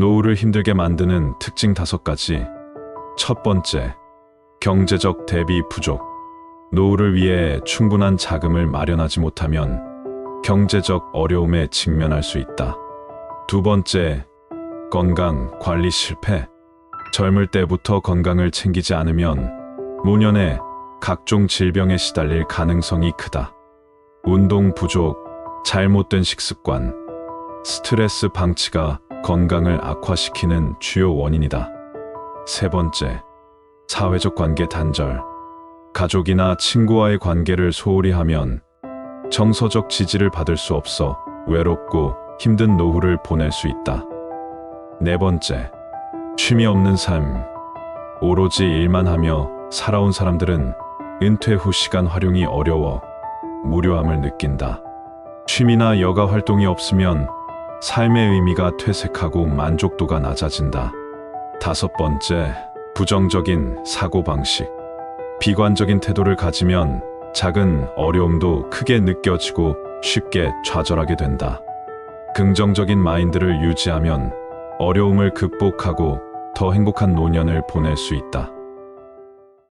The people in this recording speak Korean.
노후를 힘들게 만드는 특징 다섯 가지. 첫 번째, 경제적 대비 부족. 노후를 위해 충분한 자금을 마련하지 못하면 경제적 어려움에 직면할 수 있다. 두 번째, 건강 관리 실패. 젊을 때부터 건강을 챙기지 않으면 노년에 각종 질병에 시달릴 가능성이 크다. 운동 부족, 잘못된 식습관, 스트레스 방치가 건강을 악화시키는 주요 원인이다. 세 번째, 사회적 관계 단절. 가족이나 친구와의 관계를 소홀히 하면 정서적 지지를 받을 수 없어 외롭고 힘든 노후를 보낼 수 있다. 네 번째, 취미 없는 삶. 오로지 일만 하며 살아온 사람들은 은퇴 후 시간 활용이 어려워 무료함을 느낀다. 취미나 여가 활동이 없으면 삶의 의미가 퇴색하고 만족도가 낮아진다. 다섯 번째, 부정적인 사고방식. 비관적인 태도를 가지면 작은 어려움도 크게 느껴지고 쉽게 좌절하게 된다. 긍정적인 마인드를 유지하면 어려움을 극복하고 더 행복한 노년을 보낼 수 있다.